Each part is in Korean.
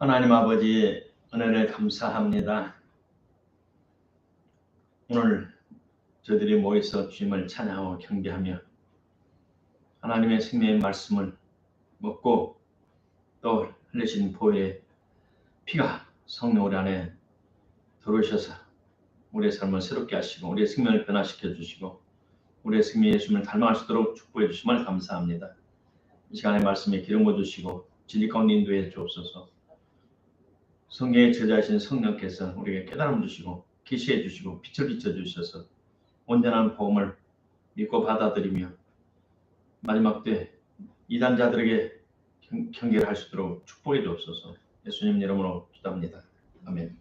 하나님 아버지 은혜를 감사합니다. 오늘 저들이 모여서 주님을 찬양하고 경배하며 하나님의 생명의 말씀을 먹고 또 흘리신 보의 피가 성령 우리 안에 들어오셔서 우리의 삶을 새롭게 하시고 우리의 생명을 변화시켜 주시고 우리의 생명 예수님을 닮아갈 수 있도록 축복해 주심을 감사합니다. 이 시간에 말씀에 기름 부어 주시고 진리 가운데 인도해 주옵소서. 성경의 제자이신 성령께서 우리에게 깨달음 주시고 계시해 주시고 빛을 비춰 주셔서 온전한 복음을 믿고 받아들이며 마지막 때 이단자들에게 경, 경계를 할 수 있도록 축복해 주옵소서. 예수님 이름으로 기도합니다. 아멘.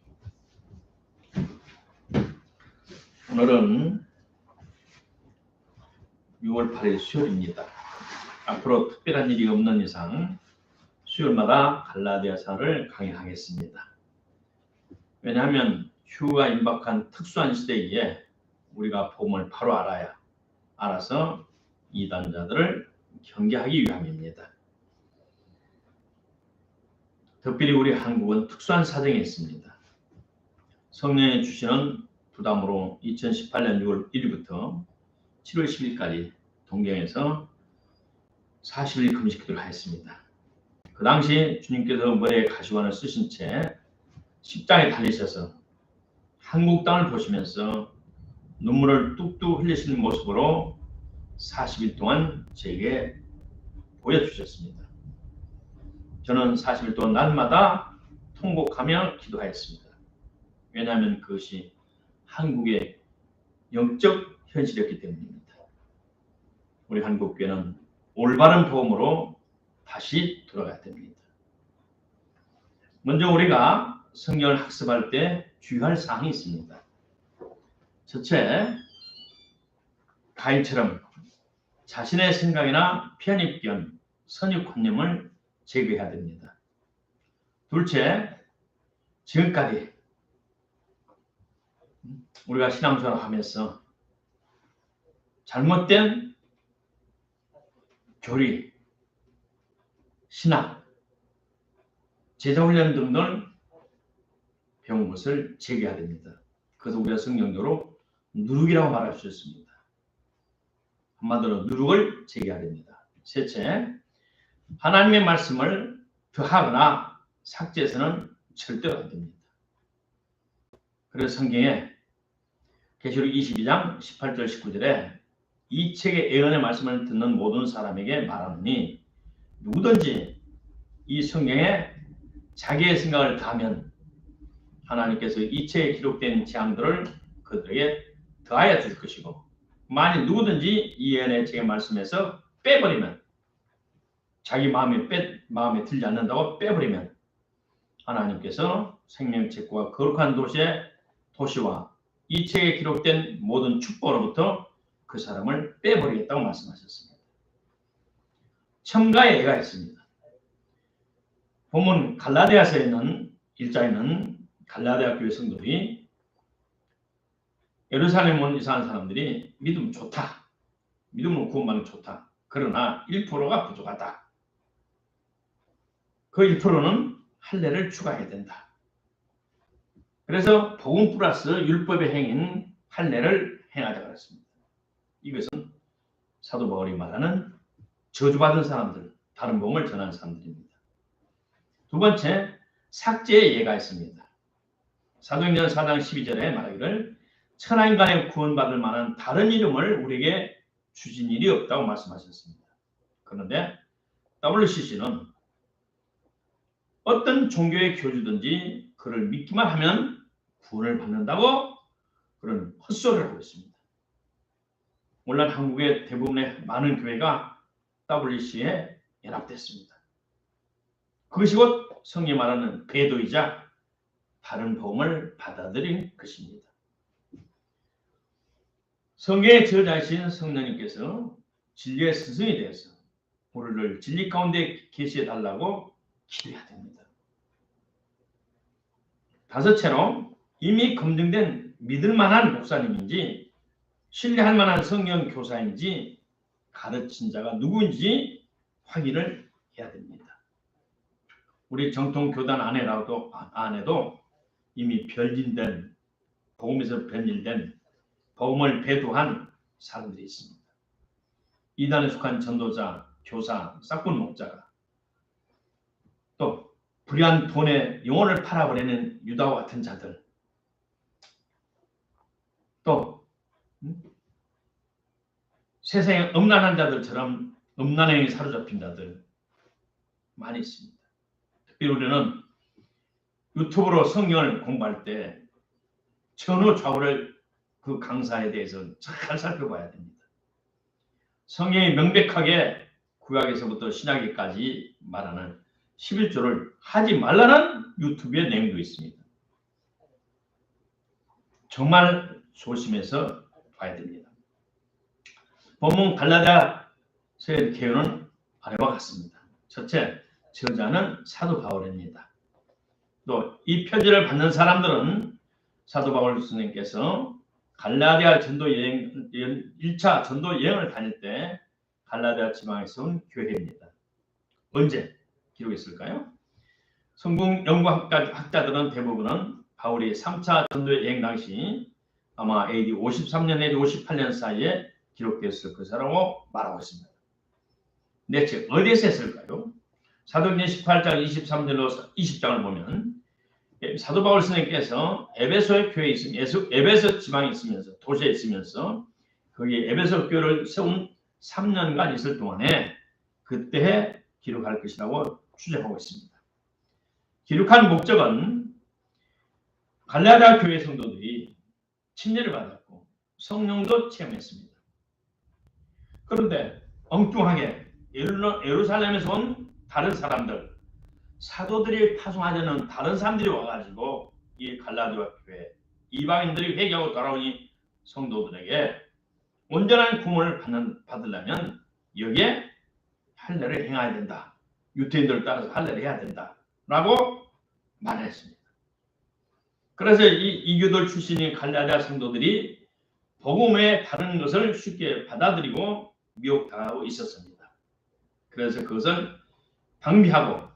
오늘은 6월 8일 수요일입니다. 앞으로 특별한 일이 없는 이상 수요일마다 갈라디아사를 강의하겠습니다. 왜냐하면 휴가 임박한 특수한 시대에 우리가 복음을 바로 알아야 알아서 이단자들을 경계하기 위함입니다. 특별히 우리 한국은 특수한 사정이 있습니다. 성령의 주시는 부담으로 2018년 6월 1일부터 7월 10일까지 동경에서 40일 금식기도를 하였습니다. 그 당시 주님께서 머리에 가시관을 쓰신 채 십장에 달리셔서 한국 땅을 보시면서 눈물을 뚝뚝 흘리시는 모습으로 40일 동안 저에게 보여주셨습니다. 저는 40일 동안 날마다 통곡하며 기도하였습니다. 왜냐하면 그것이 한국의 영적 현실이었기 때문입니다. 우리 한국교회는 올바른 보험으로 다시 돌아가야 됩니다. 먼저 우리가 성경을 학습할 때 주의할 사항이 있습니다. 첫째, 가인처럼 자신의 생각이나 편입견, 선입관념을 제거해야 됩니다. 둘째, 지금까지 우리가 신앙생활을 하면서 잘못된 교리, 신학, 제자훈련 등을 배운 것을 제기해야 됩니다. 그래서 우리가 성경적으로 누룩이라고 말할 수 있습니다. 한마디로 누룩을 제기해야 됩니다. 셋째, 하나님의 말씀을 더하거나 삭제해서는 절대로 안 됩니다. 그래서 성경에 계시록 22장 18절 19절에 이 책의 예언의 말씀을 듣는 모든 사람에게 말하노니 누구든지 이 성경에 자기의 생각을 다하면 하나님께서 이 책에 기록된 재앙들을 그들에게 더하여 줄 것이고 만일 누구든지 이 예언의 책의 말씀에서 빼버리면 자기 마음에 빼, 마음에 들지 않는다고 빼버리면 하나님께서 생명책과 거룩한 도시의 도시와 이 책에 기록된 모든 축복으로부터 그 사람을 빼버리겠다고 말씀하셨습니다. 첨가의 예가 있습니다. 보면 갈라디아서에 있는 일자에는 갈라디아 교회 성도들이 예루살렘 온 이상한 사람들이 믿음 좋다. 믿음으로 구원받는 좋다. 그러나 1%가 부족하다. 그 1%는 할례를 추가해야 된다. 그래서 복음 플러스 율법의 행인 할례를 행하자 그랬습니다. 이것은 사도 바울이 말하는 저주받은 사람들, 다른 복음을 전하는 사람들입니다. 두 번째, 삭제의 예가 있습니다. 사도행전 4장 12절에 말하기를 천하인간의 구원받을 만한 다른 이름을 우리에게 주신 일이 없다고 말씀하셨습니다. 그런데 WCC는 어떤 종교의 교주든지 그를 믿기만 하면 구원을 받는다고 그런 헛소리를 하고 있습니다. 물론 한국의 대부분의 많은 교회가 WC에 연합됐습니다. 그것이 곧 성이 말하는 배도이자 다른 복음을 받아들인 것입니다. 성경의 저자이신 성령님께서 진리의 스승이 되어서 우리를 진리 가운데 계시해 달라고 기도해야 됩니다. 다섯째로 이미 검증된 믿을 만한 목사님인지 신뢰할 만한 성경 교사인지 가르친 자가 누구인지 확인을 해야 됩니다. 우리 정통 교단 안에라도 안에도 이미 변질된 복음에서 변질된 복음을 배도한 사람들이 있습니다. 이단에 속한 전도자, 교사, 싹군 목자가 또 불의한 돈에 영혼을 팔아버리는 유다와 같은 자들 또 음? 세상에 음란한 자들처럼 음란행에 사로잡힌 자들 많이 있습니다. 특히 우리는 유튜브로 성경을 공부할 때 전후 좌우를 그 강사에 대해서 잘 살펴봐야 됩니다. 성경이 명백하게 구약에서부터 신약에까지 말하는 11조를 하지 말라는 유튜브의 내용도 있습니다. 정말 조심해서 봐야 됩니다. 본문 갈라디아서의 개요는 아래와 같습니다. 첫째, 저자는 사도 바울입니다. 또이 표지를 받는 사람들은 사도 바울 스님께서 갈라디아 전도 여행 1차 전도 여행을 다닐 때 갈라디아 지방에서 온 교회입니다. 언제 기록했을까요? 성공 연구 학자들은 대부분은 바울이 3차 전도 여행 당시 아마 AD 53년 내지 58년 사이에 기록됐을 것이라고 말하고 있습니다. 대체 어디에서 했을까요? 사도행전 18장 23절로 20장을 보면 사도 바울 스님께서 에베소의 교회에 있으면서 에베소 지방에 있으면서 도시에 있으면서 거기 에베소 교회를 세운 3년간 있을 동안에 그때 기록할 것이라고 추정하고 있습니다. 기록한 목적은 갈라디아 교회 성도들이 침례를 받았고 성령도 체험했습니다. 그런데 엉뚱하게 예루살렘에서 온 다른 사람들 사도들이 파송하려는 다른 사람들이 와가지고 이 갈라디아 교회 이방인들이 회개하고 돌아오니 성도들에게 온전한 구원을 받는, 받으려면 여기에 할례를 행해야 된다. 유태인들을 따라서 할례를 해야 된다. 라고 말했습니다. 그래서 이 이교돌 출신인 갈라디아 성도들이 복음의 다른 것을 쉽게 받아들이고 미혹당하고 있었습니다. 그래서 그것을 방비하고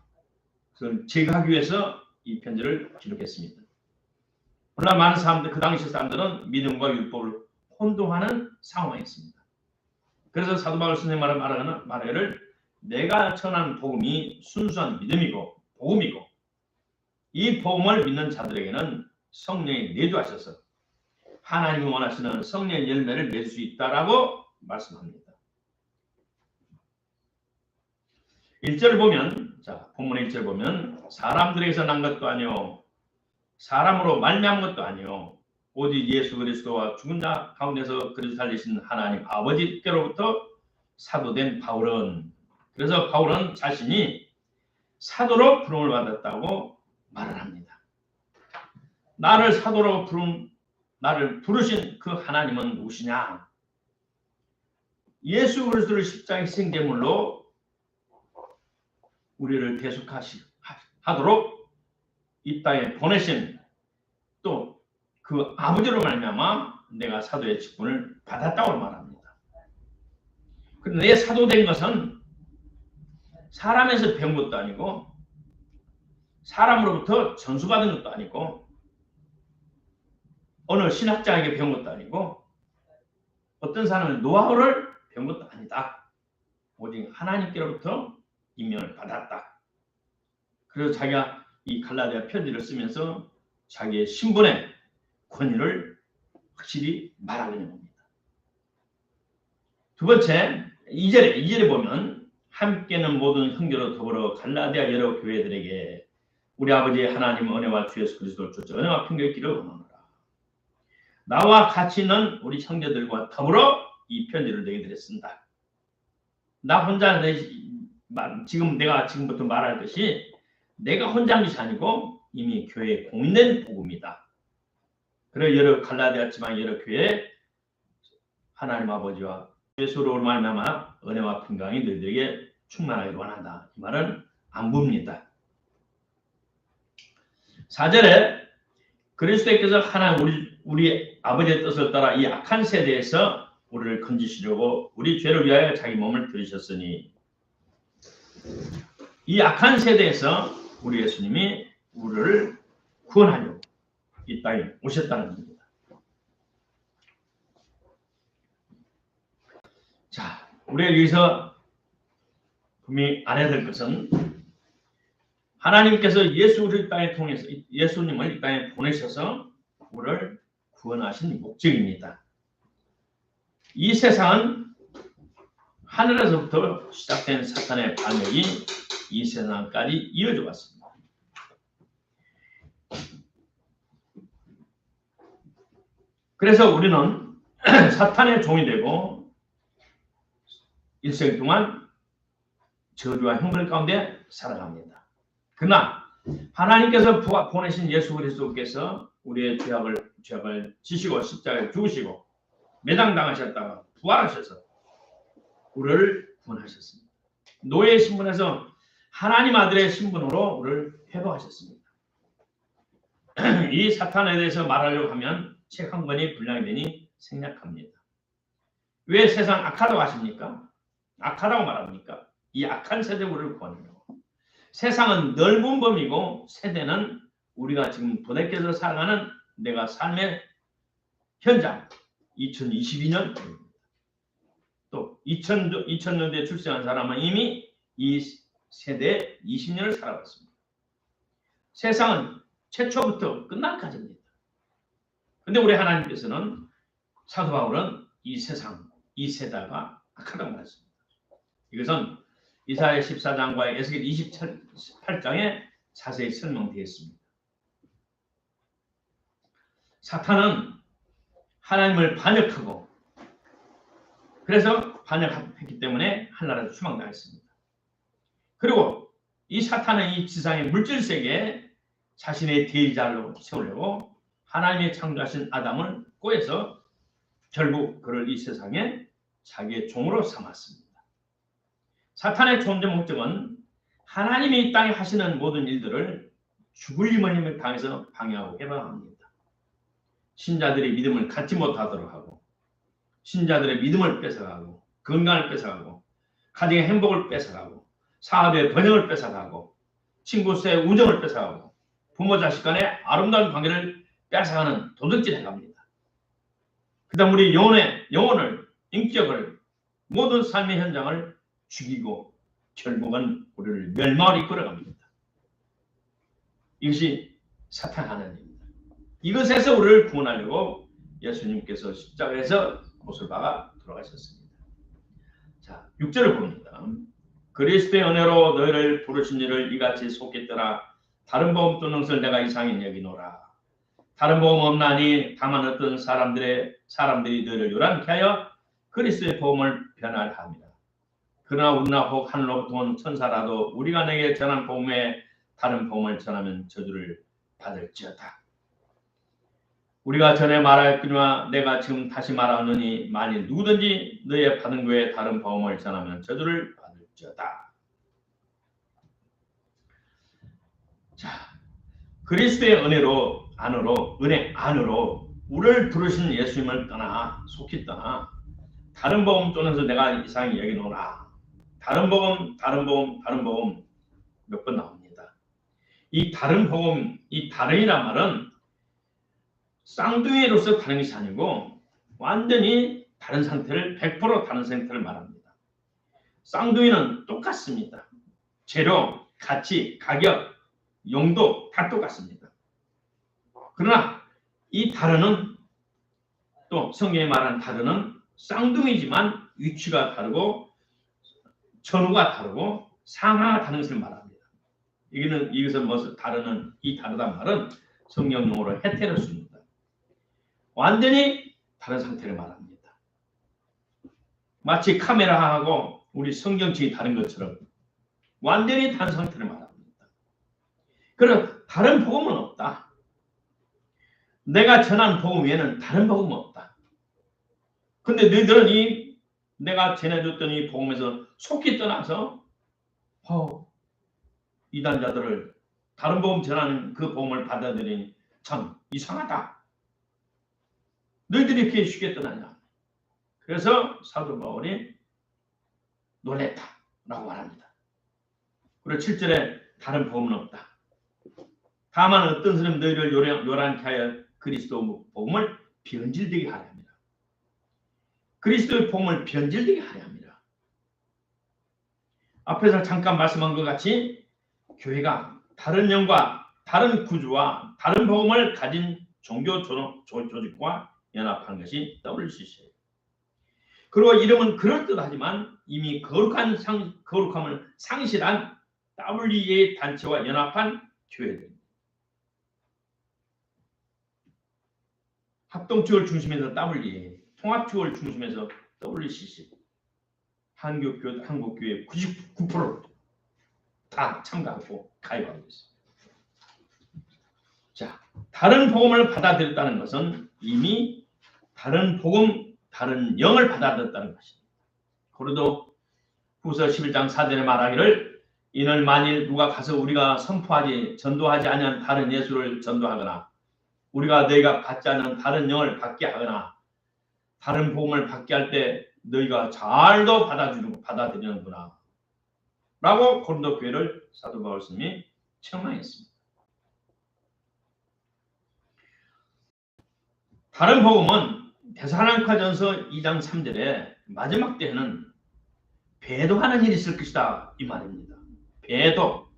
그걸 제거하기 위해서 이 편지를 기록했습니다. 그러나 많은 사람들, 그 당시 사람들은 믿음과 율법을 혼동하는 상황이었습니다. 그래서 사도 바울 스님 말하는 말을 내가 전한 복음이 순수한 믿음이고 복음이고 이 복음을 믿는 자들에게는 성령이 내주하셔서 하나님이 원하시는 성령의 열매를 낼 수 있다라고 말씀합니다. 1절을 보면 자 본문 1절 보면 사람들에게서 난 것도 아니요 사람으로 말미암은 것도 아니요 오직 예수 그리스도와 죽은 자 가운데서 그리스도 살리신 하나님 아버지께로부터 사도된 바울은 그래서 바울은 자신이 사도로 부름을 받았다고 말을 합니다. 나를 사도로 부름 나를 부르신 그 하나님은 누구시냐? 예수 그리스도를 십자가 희생제물로 우리를 대속하도록 이 땅에 보내신 또 그 아버지로 말미암아 내가 사도의 직분을 받았다고 말합니다. 그런데 내 사도 된 것은 사람에서 배운 것도 아니고 사람으로부터 전수받은 것도 아니고 어느 신학자에게 배운 것도 아니고 어떤 사람의 노하우를 배운 것도 아니다. 오직 하나님께로부터 임명을 받았다. 그래서 자기가 이 갈라디아 편지를 쓰면서 자기의 신분의 권위를 확실히 말하고 있는 겁니다. 두 번째, 2절에, 2절에 보면 함께는 모든 형제로 더불어 갈라디아 여러 교회들에게 우리 아버지 하나님 은혜와 주 예수 그리스도를 쫓아 은혜와 평강의 길을 원하노라. 나와 같이 있는 우리 형제들과 더불어 이 편지를 너희들에 쓴다. 나 혼자 내 지금 내가 지금부터 말할 것이 내가 혼자 한 것이 아니고 이미 교회에 공인된 복음이다. 그리고 여러 갈라디아 지방 여러 교회 하나님 아버지와 예수로 말미암아 은혜와 평강이 너희들에게 충만하기를 원한다. 이 말은 안부입니다. 4절에 그리스도께서 하나님 우리 우리 아버지의 뜻을 따라 이 악한 세대에서 우리를 건지시려고 우리 죄를 위하여 자기 몸을 들이셨으니 이 악한 세대에서 우리 예수님이 우리를 구원하려고 이 땅에 오셨다는 겁니다. 자, 우리가 여기서 분명히 알아야 될 것은 하나님께서 예수를 이 땅에 통해서 예수님을 이 땅에 보내셔서 우리를 구원하신 목적입니다. 이 세상은 하늘에서부터 시작된 사탄의 반역이 이 세상까지 이어져 왔습니다. 그래서 우리는 사탄의 종이 되고 일생 동안 저주와 형벌 가운데 살아갑니다. 그러나 하나님께서 보내신 예수 그리스도께서 우리의 죄악을 죄악을 지시고 십자가에 죽으시고 매장당하셨다가 부활하셔서 우리를 구원하셨습니다. 노예 신분에서 하나님 아들의 신분으로 우리를 회복하셨습니다. 이 사탄에 대해서 말하려고 하면 책 한 권이 분량이 되니 생략합니다. 왜 세상 악하다고 하십니까? 악하다고 말합니까? 이 악한 세대 우리를 구하려고. 세상은 넓은 범위고 세대는 우리가 지금 부대껴서 살아가는 내가 삶의 현장 2022년 또 2000, 2000년대 출생한 사람은 이미 이 세대 20년을 살아왔습니다. 세상은 최초부터 끝날까지입니다. 근데 우리 하나님께서는 사도 바울은 이 세상, 이 세대가 악하다고 말했습니다. 이것은 이사야 14장과 에스겔 28장에 자세히 설명되어 있습니다. 사탄은 하나님을 반역하고 그래서 반역했기 때문에 한나라에서 추방당했습니다. 그리고 이 사탄은 이 지상의 물질 세계에 자신의 대리자로 세우려고 하나님의 창조하신 아담을 꼬해서 결국 그를 이 세상에 자기의 종으로 삼았습니다. 사탄의 존재 목적은 하나님이 이 땅에 하시는 모든 일들을 죽을 이모님을 당해서 방해하고 해방합니다. 신자들의 믿음을 갖지 못하도록 하고 신자들의 믿음을 뺏어가고 건강을 뺏어가고 가정의 행복을 뺏어가고 사업의 번영을 뺏어가고 친구 사이의 우정을 뺏어가고 부모 자식 간의 아름다운 관계를 뺏어가는 도둑질 해갑니다. 그 다음 우리 영혼의 영혼을 인격을 모든 삶의 현장을 죽이고 결국은 우리를 멸망을 이끌어갑니다. 이것이 사탄 하나님입니다. 이것에서 우리를 구원하려고 예수님께서 십자가에서 박아 돌아가셨습니다. 자, 6절을 봅니다. 그리스도의 은혜로 너희를 부르신 일을 이같이 속겠더라. 다른 복음 듣는 것을 내가 이상히 여기노라. 다른 복음 없나니 다만 어떤 사람들의 사람들이 너희를 요란케 하여 그리스도의 복음을 변화합니다. 그러나 우리나 혹 하늘로부터 온 천사라도 우리가 내게 전한 복음에 다른 복음을 전하면 저주를 받을지어다. 우리가 전에 말하였거니와 내가 지금 다시 말하노니 만일 누구든지 너의 받은 거에 다른 복음을 전하면 저주를 받을지어다. 자, 그리스도의 은혜로 안으로 은혜 안으로 우리를 부르신 예수님을 떠나 속히 떠나 다른 복음 쪽에서 내가 이상히 여기노라. 다른 복음, 다른 복음, 다른 복음 몇 번 나옵니다. 이 다른 복음, 이 다른이란 말은 쌍둥이로서 다른 것이 아니고 완전히 다른 상태를 100% 다른 상태를 말합니다. 쌍둥이는 똑같습니다. 재료, 가치, 가격, 용도 다 똑같습니다. 그러나 이 다른은 또 성경에 말하는 다른은 쌍둥이지만 위치가 다르고 전후가 다르고 상하가 다른 것을 말합니다. 이거는 이것은 무엇을 다르는 이 다르다 말은 성경 용어로 헤테로스입니다. 완전히 다른 상태를 말합니다. 마치 카메라하고 우리 성경책이 다른 것처럼 완전히 다른 상태를 말합니다. 그럼 다른 복음은 없다. 내가 전한 복음 외에는 다른 복음은 없다. 근데 너희들은 이 내가 전해줬던 이 복음에서 속히 떠나서 어, 이단자들을 다른 복음 전하는 그 복음을 받아들이니 참 이상하다. 너희들이 이렇게 쉽게 떠나냐. 그래서 사도 바울이 놀랬다 라고 말합니다. 그리고 7절에 다른 복음은 없다. 다만 어떤 사람 너희를 요란, 요란케 하여 그리스도 복음을 변질되게 하려 합니다. 그리스도의 복음을 변질되게 하려 합니다. 앞에서 잠깐 말씀한 것 같이 교회가 다른 영과 다른 구주와 다른 복음을 가진 종교 조직과 연합한 것이 WCC예요. 그리고 이름은 그럴듯하지만 이미 거룩한 상, 거룩함을 상실한 WEA 단체와 연합한 교회들입니다. 합동축을 중심에서 WEA, 통합축을 중심에서 WCC, 한국교 한국교회 99%다 참가하고 가입하고 있습니다. 자, 다른 복음을 받아들였다는 것은 이미 다른 복음, 다른 영을 받아들였다는 것입니다. 고린도 후서 11장 4절에 말하기를 이는 만일 누가 가서 우리가 선포하지 전도하지 아니한 다른 예수를 전도하거나 우리가 너희가 받지 않은 다른 영을 받게 하거나 다른 복음을 받게 할 때 너희가 잘도 받아주는 받아들이는구나 라고 고린도 교회를 사도 바울 스님이 책망했습니다. 다른 복음은 데살로니가전서 2장 3절에 마지막 때에는 배도하는 일이 있을 것이다 이 말입니다. 배도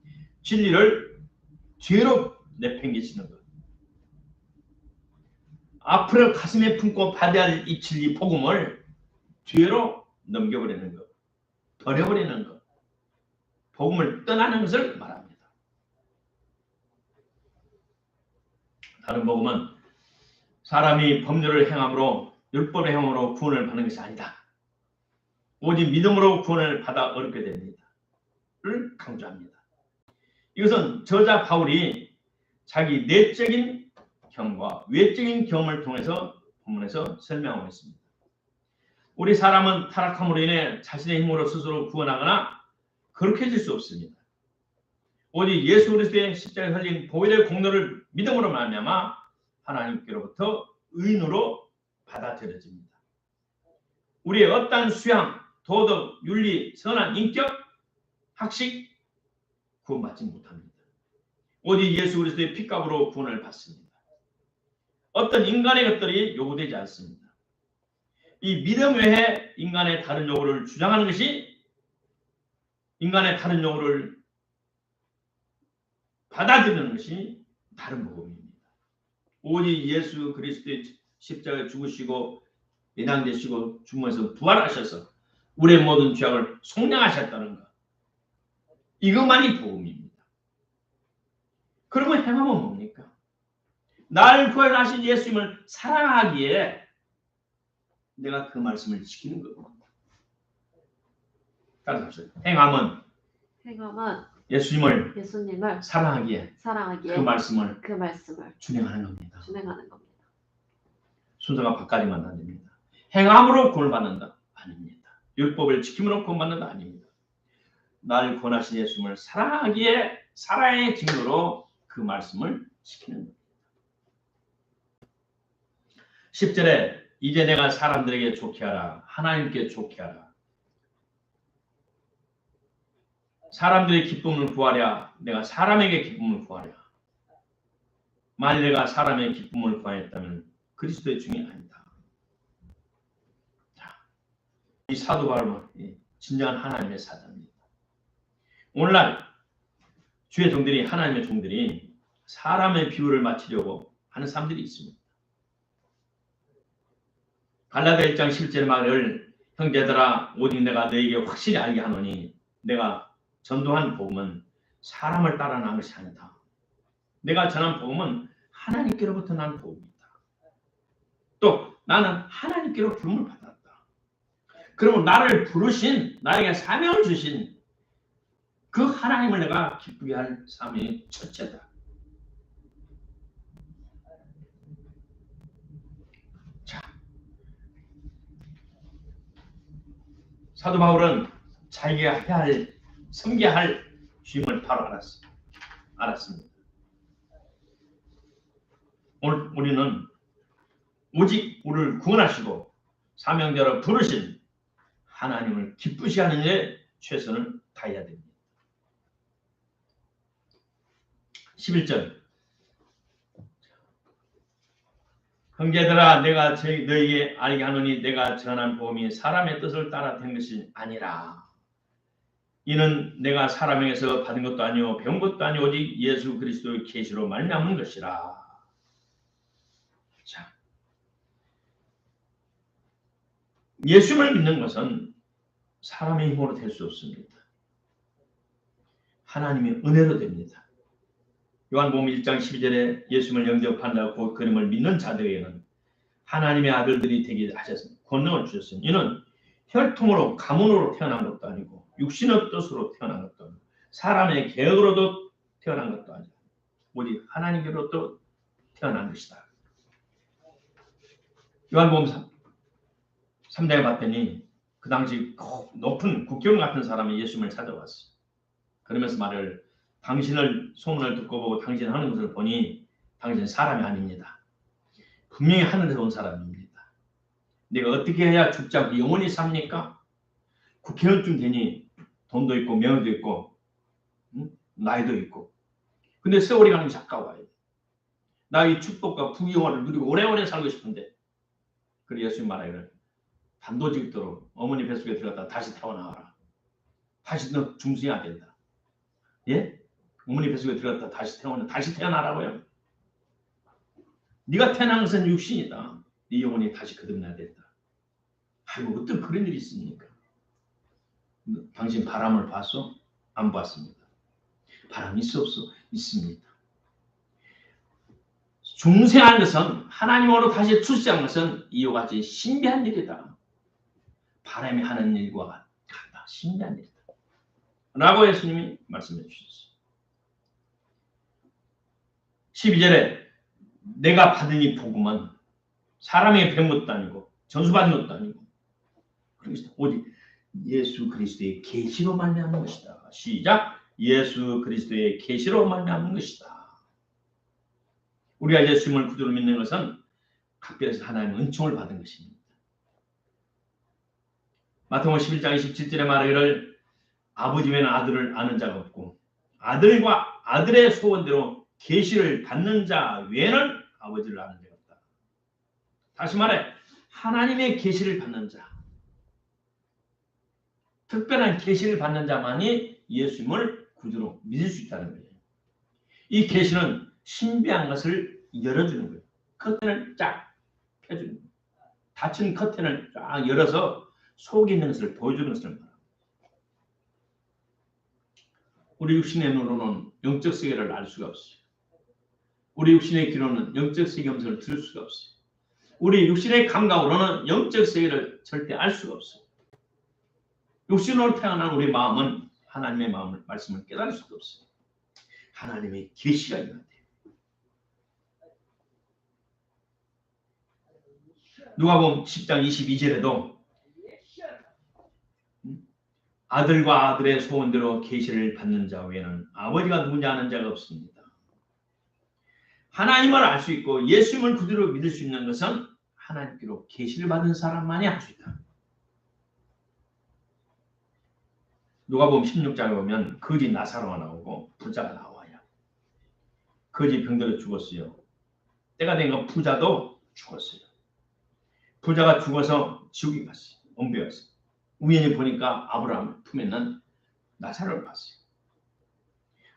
진리를 죄로 내팽개치는 것. 앞으로 가슴에 품고 받아야 할 이 진리 복음을 뒤로 넘겨버리는 것, 버려버리는 것, 복음을 떠나는 것을 말합니다. 다른 복음은 사람이 법률을 행함으로 율법의 행함으로 구원을 받는 것이 아니다. 오직 믿음으로 구원을 받아 얻게 됩니다. 를 강조합니다. 이것은 저자 바울이 자기 내적인 경과 외적인 경험을 통해서 본문에서 설명하고 있습니다. 우리 사람은 타락함으로 인해 자신의 힘으로 스스로 구원하거나 그렇게 해줄 수 없습니다. 오직 예수 그리스도의 십자가에 흘린 보혈의 공로를 믿음으로 말미암아 하나님께로부터 의인으로 받아들여집니다. 우리의 어떠한 수양, 도덕, 윤리, 선한 인격, 학식 구원받지 못합니다. 오직 예수 그리스도의 피값으로 구원을 받습니다. 어떤 인간의 것들이 요구되지 않습니다. 이 믿음 외에 인간의 다른 요구를 주장하는 것이 인간의 다른 요구를 받아들이는 것이 다른 복음입니다. 오직 예수 그리스도의 십자가에 죽으시고 예당되시고 중문에서 부활하셔서 우리의 모든 죄악을 속량하셨다는 것. 이것만이 복음입니다. 그러면 행하면 뭡니까? 나를 구원하신 예수님을 사랑하기에 내가 그 말씀을 지키는 거고. 따라서 행함은 행함은 예수님을 예수님을 사랑하기에 사랑하기에 그 말씀을 그 말씀을 준행하는 겁니다. 준행하는 겁니다. 순서가 바꿔지면 안 됩니다. 행함으로 구원을 받는다? 아닙니다. 율법을 지킴으로 구원 받는다? 아닙니다. 나를 구원하신 예수님을 사랑하기에 사랑의 증거로 그 말씀을 지키는 겁니다. 10절에 이제 내가 사람들에게 좋게 하라. 하나님께 좋게 하라. 사람들의 기쁨을 구하랴. 내가 사람에게 기쁨을 구하랴. 만일 내가 사람의 기쁨을 구하였다면 그리스도의 중이 아니다. 자, 이 사도 바울은 이 진정한 하나님의 사자입니다. 오늘날 주의 종들이 하나님의 종들이 사람의 비유를 맞추려고 하는 사람들이 있습니다. 갈라디아 1장 17절 말을 형제들아 오직 내가 너에게 확실히 알게 하노니 내가 전도한 복음은 사람을 따라 난 것이 아니다. 내가 전한 복음은 하나님께로부터 난 복음이다. 또 나는 하나님께로 부름을 받았다. 그러면 나를 부르신 나에게 사명을 주신 그 하나님을 내가 기쁘게 할 사명이 첫째다. 자, 사도 바울은 자기가 해야 할 섬겨야 할 주임을 바로 알았습니다. 알았습니다. 오늘 우리는 오직 우리를 구원하시고 사명자로 부르신 하나님을 기쁘시 하는 일에 최선을 다해야 됩니다. 11절. 형제들아 내가 너희에게 알게 하노니 내가 전한 복음이 사람의 뜻을 따라 된 것이 아니라 이는 내가 사람에게서 받은 것도 아니요 배운 것도 아니오 오직 예수 그리스도의 계시로 말미암은 것이라. 자, 예수를 믿는 것은 사람의 힘으로 될 수 없습니다. 하나님의 은혜로 됩니다. 요한복음 1장 12절에 예수를 영접한다고 그 그림을 믿는 자들에게는 하나님의 아들들이 되게 하셨습니다. 권능을 주셨습니다. 이는 혈통으로 가문으로 태어난 것도 아니고 육신의 뜻으로 태어난 것도 아니고 사람의 계획으로도 태어난 것도 아니고 오직 하나님께로부터 태어난 것이다. 요한복음 3, 3장에 봤더니 그 당시 높은 국경 같은 사람이 예수님을 찾아왔어요. 그러면서 말을 당신을 소문을 듣고 보고 당신 하는 것을 보니 당신 사람이 아닙니다. 분명히 하늘에서 온 사람입니다. 내가 어떻게 해야 죽지 않고 영원히 삽니까? 국회의원쯤 되니 돈도 있고 명예도 있고 응? 나이도 있고 근데 세월이 가는 게 가까워요. 나의 축복과 부귀영화를 누리고 오래오래 살고 싶은데 그래 예수님 말하기를 단도직입도록 어머니 뱃속에 들어갔다 다시 태어나와라. 다시 너 중생이 안 된다. 예? 어머니 뱃속에 들어갔다 다시 태어나 다시 태어나라고요. 네가 태어난 것은 육신이다. 네 영혼이 다시 거듭나야 된다. 아이고 어떤 그런 일이 있습니까? 당신 바람을 봤어? 안 봤습니다. 바람이 있어 없어? 있습니다. 중생한 것은 하나님으로 다시 출세한 것은 이와 같이 신비한 일이다. 바람이 하는 일과 같다. 신비한 일이다. 라고 예수님이 말씀해 주셨어요. 12절에 내가 받은 이 복음은 사람에게 배운 것도 아니고 전수 받은 것도 아니고 오직 예수 그리스도의 계시로 말미암는 것이다. 시작. 예수 그리스도의 계시로 말미암는 것이다. 우리가 예수님을 구주로 믿는 것은 각별해서 하나님의 은총을 받은 것입니다. 마태복음 11장 27절에 말하기를 아버지 외에는 아들을 아는 자가 없고 아들과 아들의 소원대로 계시를 받는 자 외에는 아버지를 아는 자가 없다. 다시 말해 하나님의 계시를 받는 자 특별한 계시를 받는 자만이 예수님을 구주로 믿을 수 있다는 거예요. 이 계시는 신비한 것을 열어주는 거예요. 커튼을 쫙 펴주는 거예요. 닫힌 커튼을 쫙 열어서 속에 있는 것을 보여주는 것을 말합니다. 우리 육신의 눈으로는 영적 세계를 알 수가 없어요. 우리 육신의 귀로는 영적 세계 음성을 들을 수가 없어요. 우리 육신의 감각으로는 영적 세계를 절대 알 수가 없어요. 육신으로 태어난 우리 마음은 하나님의 마음을 말씀을 깨달을 수가 없어요. 하나님의 계시가 있어야 돼요. 누가복음 10장 22절에도 아들과 아들의 소원대로 계시를 받는 자 외에는 아버지가 누군지 아는 자가 없습니다. 하나님을 알 수 있고 예수님을 그대로 믿을 수 있는 것은 하나님께로 계시를 받은 사람만이 할수 있다. 누가복음 16장에 보면 거지 나사로가 나오고 부자가 나와요. 거지 병들어 죽었어요. 때가 된건 부자도 죽었어요. 부자가 죽어서 지옥에 갔어요. 옮겨갔어요. 우연히 보니까 아브라함 품에 있는 나사로를 봤어요.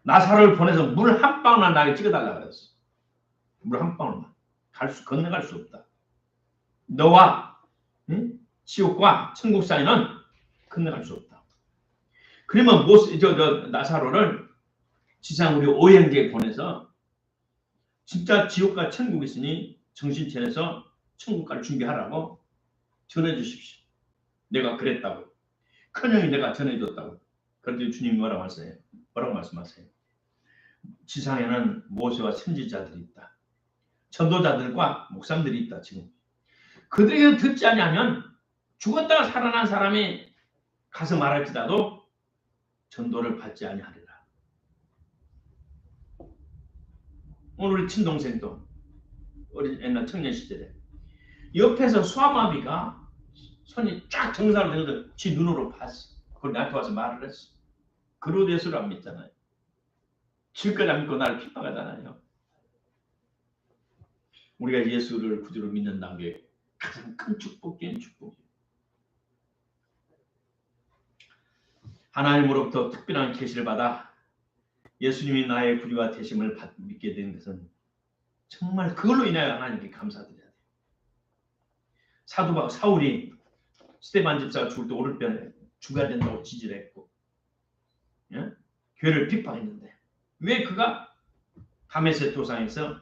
나사로를 보내서 물 한 방울만 나게 찍어달라 그랬어. 물 한 방울만. 갈 수, 건너갈 수 없다. 너와 응? 지옥과 천국 사이는 건너갈 수 없다. 그러면 모스, 저, 저 나사로를 지상 우리 오행제에 보내서 진짜 지옥과 천국이 있으니 정신 차려서 천국 갈 준비하라고 전해 주십시오. 내가 그랬다고. 큰형이 내가 전해줬다고. 그런데 주님 뭐라고 하세요? 뭐라고 말씀하세요? 지상에는 모세와 선지자들이 있다. 전도자들과 목사님들이 있다. 지금 그들에게 듣지 않으면 죽었다가 살아난 사람이 가서 말할지라도 전도를 받지 아니하리라. 오늘 친동생도 어린 옛날 청년 시절에 옆에서 수아마비가 손이 쫙 정상으로 되는데 지 눈으로 봤어. 그걸 나한테 와서 말을 했어. 그로 대해서를 안 믿잖아요. 질거나 믿고 나를 핍박하잖아요. 우리가 예수를 구주로 믿는다는 게 가장 큰 축복이에요, 축복이에요. 하나님으로부터 특별한 계시를 받아 예수님이 나의 되심을 받- 믿게 된 것은 정말 그걸로 인하여 하나님께 감사드려야 돼요. 사도 바 사울이 스테반 집사가 죽을 때 오른편에 죽어야 된다고 지지했고 예? 교회를 핍박했는데 왜 그가 다메섹 도상에서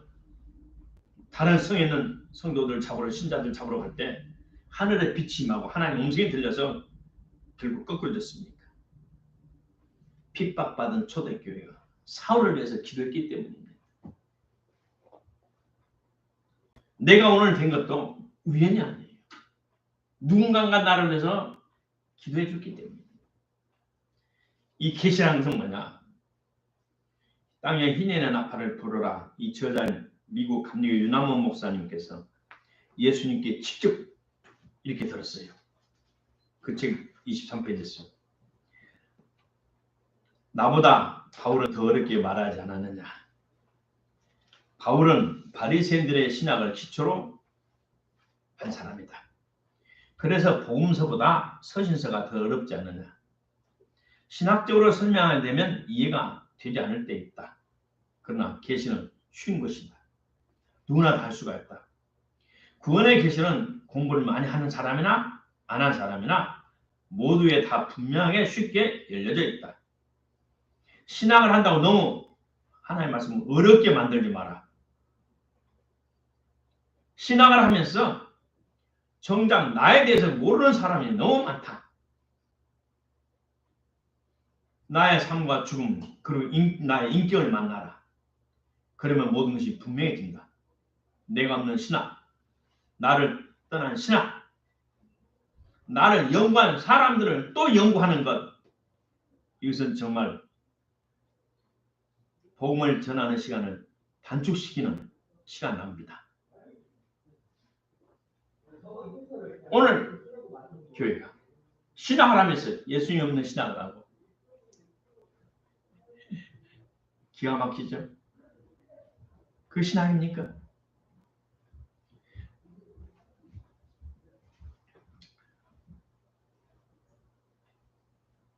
다른 성에 있는 성도들 잡으러 신자들 잡으러 갈 때 하늘의 빛이 임하고 하나님 음성이 들려서 결국 거꾸로졌습니까? 핍박받은 초대교회가 사울을 위해서 기도했기 때문입니다. 내가 오늘 된 것도 우연이 아니에요. 누군가가 나를 위해서 기도해 줬기 때문입니다. 이 계시라는 것은 뭐냐? 땅에 희년의 나팔을 불어라. 이 저자는 미국 감리교 유남원 목사님께서 예수님께 직접 이렇게 들었어요. 그 책 23페이지에서 나보다 바울은 더 어렵게 말하지 않았느냐. 바울은 바리새인들의 신학을 기초로 한 사람이다. 그래서 복음서보다 서신서가 더 어렵지 않느냐. 신학적으로 설명하게 되면 이해가 되지 않을 때 있다. 그러나 계시는 쉬운 것이다. 누구나 다 할 수가 있다. 구원의 계시는 공부를 많이 하는 사람이나 안 한 사람이나 모두에 다 분명하게 쉽게 열려져 있다. 신앙을 한다고 너무 하나의 말씀을 어렵게 만들지 마라. 신앙을 하면서 정작 나에 대해서 모르는 사람이 너무 많다. 나의 삶과 죽음 그리고 인- 나의 인격을 만나라. 그러면 모든 것이 분명해진다. 내가 없는 신앙, 나를 떠난 신앙, 나를 연구하는 사람들을 또 연구하는 것. 이것은 정말 복음을 전하는 시간을 단축시키는 시간 납니다. 오늘 교회가 신앙을 하면서 예수님 없는 신앙을 하고 기가 막히죠? 그 신앙입니까?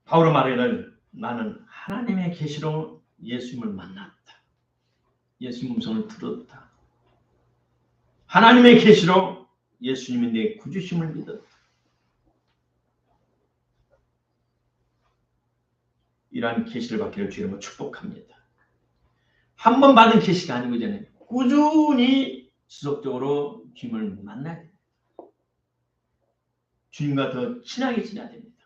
바울은 말하기를 나는 하나님의 계시로 예수님을 만났다. 예수님 음성을 들었다. 하나님의 계시로 예수님이 내 구주심을 믿었다. 이러한 계시를 받기를 주님을 축복합니다. 한 번 받은 계시가 아니고 이제는 꾸준히 지속적으로 주님을 만나야 됩니다. 주님과 더 친하게 지내야 됩니다.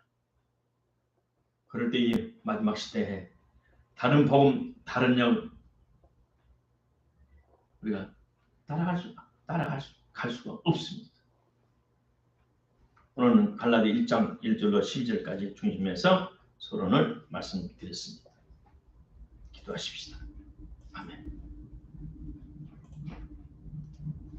그럴 때 이 마지막 시대에 다른 복음, 다른 영 우리가 따라갈 수 따라갈 수, 갈 수가 없습니다. 오늘은 갈라디 1장 1절로 12절까지 중심해서 서론을 말씀드렸습니다. 기도하십시다. 아멘.